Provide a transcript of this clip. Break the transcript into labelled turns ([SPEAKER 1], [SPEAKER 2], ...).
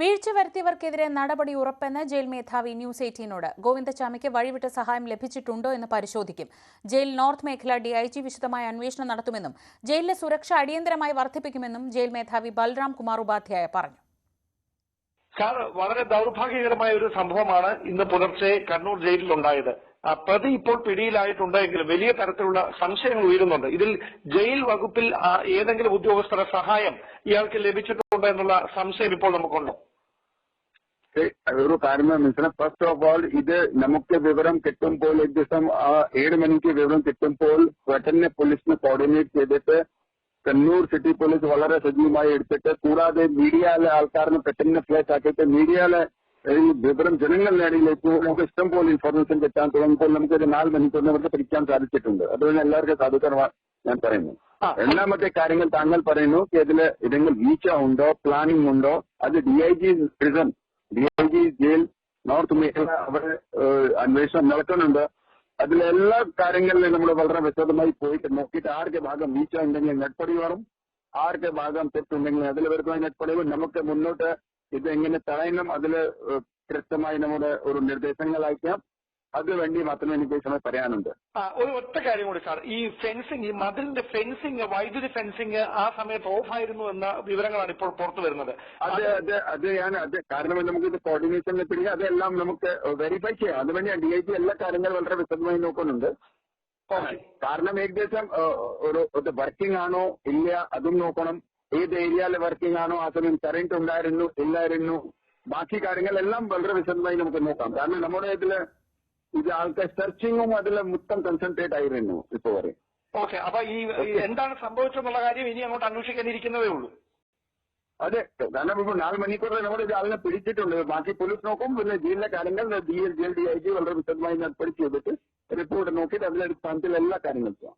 [SPEAKER 1] വീഴ്ച വരുത്തിയവർക്കെതിരെ നടപടി ഉറപ്പെന്ന് ജയിൽ മേധാവി ന്യൂസ് എയ്റ്റീനോട്. ഗോവിന്ദച്ചാമിക്ക് വഴിവിട്ട സഹായം ലഭിച്ചിട്ടുണ്ടോ എന്ന് പരിശോധിക്കും. ജയിൽ നോർത്ത് മേഖല ഡിഐജി വിശദമായ അന്വേഷണം നടത്തുമെന്നും ജയിലിലെ സുരക്ഷ അടിയന്തരമായി വർദ്ധിപ്പിക്കുമെന്നും ജയിൽ മേധാവി ബൽറാം കുമാർ ഉപാധ്യായ പറഞ്ഞു.
[SPEAKER 2] സാർ വളരെ ദൗർഭാഗ്യകരമായ ഒരു സംഭവമാണ് ഇന്ന് പുലർച്ചെ കണ്ണൂർ ജയിലിൽ ഉണ്ടായത് പ്രതി ഇപ്പോൾ പിടിയിലായിട്ടുണ്ടെങ്കിലും വലിയ തരത്തിലുള്ള സംശയങ്ങൾ ഉയരുന്നുണ്ട്. ഇതിൽ ജയിൽ വകുപ്പിൽ ഏതെങ്കിലും ഉദ്യോഗസ്ഥരുടെ സഹായം ഇയാൾക്ക് ലഭിച്ചിട്ടുണ്ടോ എന്നുള്ള സംശയം ഇപ്പോൾ നമുക്കുണ്ടോ.
[SPEAKER 3] ഒരു കാരണം വെച്ചാൽ ഫസ്റ്റ് ഓഫ് ഓൾ ഇത് നമുക്ക് വിവരം കിട്ടുമ്പോൾ ഒരു ദിവസം ഏഴ് മണിക്ക് വിവരം കിട്ടുമ്പോൾ പെട്ടെന്ന് പോലീസിനെ കോർഡിനേറ്റ് ചെയ്തിട്ട് കണ്ണൂർ സിറ്റി പോലീസ് വളരെ സജീവമായി എടുത്തിട്ട് കൂടാതെ മീഡിയയിലെ ആൾക്കാരെ പെട്ടെന്ന് ഫ്ലാഷ് ആക്കിയിട്ട് മീഡിയയിലെ ഈ വിവരം ജനങ്ങളുടെ ഇടയിലേക്ക് നമുക്ക് ഇഷ്ടം പോലെ ഇൻഫർമേഷൻ കിട്ടാൻ തുടങ്ങുമ്പോൾ നമുക്ക് ഒരു നാല് മണിക്കൂറിനെ പിടിക്കാൻ സാധിച്ചിട്ടുണ്ട്. അതുകൊണ്ട് എല്ലാവർക്കും സാധിക്കാൻ ഞാൻ പറയുന്നു. രണ്ടാമത്തെ കാര്യങ്ങൾ താങ്കൾ പറയുന്നു ഇതിൽ ഏതെങ്കിലും വീച്ച ഉണ്ടോ പ്ലാനിംഗ് ഉണ്ടോ? അത് D I G prison D I G jail north മേഖല അവിടെ അന്വേഷണം നടക്കുന്നുണ്ട്. അതിലെല്ലാ കാര്യങ്ങളിലും നമ്മൾ വളരെ വിശദമായി പോയിട്ട് നോക്കിയിട്ട് ആരുടെ ഭാഗം വീച്ച ഉണ്ടെങ്കിൽ നെട്ടടി വരും ആരുടെ ഭാഗം തെറ്റുണ്ടെങ്കിൽ അതിൽ വരുന്ന നെട്പടിവ് നമുക്ക് മുന്നോട്ട് ഇത് എങ്ങനെ തടയണം അതിൽ കൃത്യമായി നമ്മുടെ ഒരു നിർദ്ദേശങ്ങൾ അയക്കാം. അതിനുവേണ്ടി മാത്രമേ എനിക്ക് സമയം പറയാനുണ്ട്.
[SPEAKER 2] ആ, ഒരു ഒറ്റ കാര്യം കൂടി സാർ. ഈ ഫെൻസിങ് ഈ മതിലിന്റെ ഫെൻസിങ് വൈദ്യുതി ഫെൻസിങ് ആ സമയത്ത് ഓഫ് ആയിരുന്നു എന്ന വിവരങ്ങളാണ് ഇപ്പോൾ പുറത്തു വരുന്നത്.
[SPEAKER 3] അത് അത് അത് ഞാൻ അത് കാരണം നമുക്ക് ഇത് കോർഡിനേഷനിൽ പിടിക്കുക അതെല്ലാം നമുക്ക് വെരിഫൈ ചെയ്യാം. അതുവേണ്ടി ഡി ഐ ജി എല്ലാ കാര്യങ്ങളും വളരെ വിശദമായി നോക്കുന്നുണ്ട്. കാരണം ഏകദേശം ഒരു വർക്കിംഗ് ആണോ ഇല്ല അതും നോക്കണം. ഏത് ഏരിയയിൽ വർക്കിംഗ് ആണോ ആ സമയം കറണ്ട് ഉണ്ടായിരുന്നു ഇല്ലായിരുന്നു. ബാക്കി കാര്യങ്ങളെല്ലാം വളരെ വിശദമായി നമുക്ക് നോക്കാം. കാരണം നമ്മുടെ ഇതിൽ ഇത് ആൾക്കാർ സെർച്ചിങ്ങും അതിൽ മൊത്തം കൺസെൻട്രേറ്റ് ആയിരുന്നു ഇപ്പൊ വരെ.
[SPEAKER 2] ഓക്കെ അപ്പൊ ഈ എന്താണ് സംഭവിച്ചെന്നുള്ള കാര്യം ഇനി അങ്ങോട്ട് അന്വേഷിക്കാനിരിക്കുന്നതേ ഉള്ളൂ.
[SPEAKER 3] അതെ കാരണം ഇപ്പൊ നാല് മണിക്കൂറിൽ നമ്മുടെ ഇത് ആളിനെ പിടിച്ചിട്ടുണ്ട്. ബാക്കി പോലീസ് നോക്കും പിന്നെ ജയിലിലെ കാര്യങ്ങൾ jail jail D I G വളരെ വിശദമായി നടപടി ചെയ്തിട്ട് റിപ്പോർട്ട് നോക്കിയിട്ട് അതിന്റെ അടിസ്ഥാനത്തിൽ എല്ലാ കാര്യങ്ങളും ചെയ്യാം.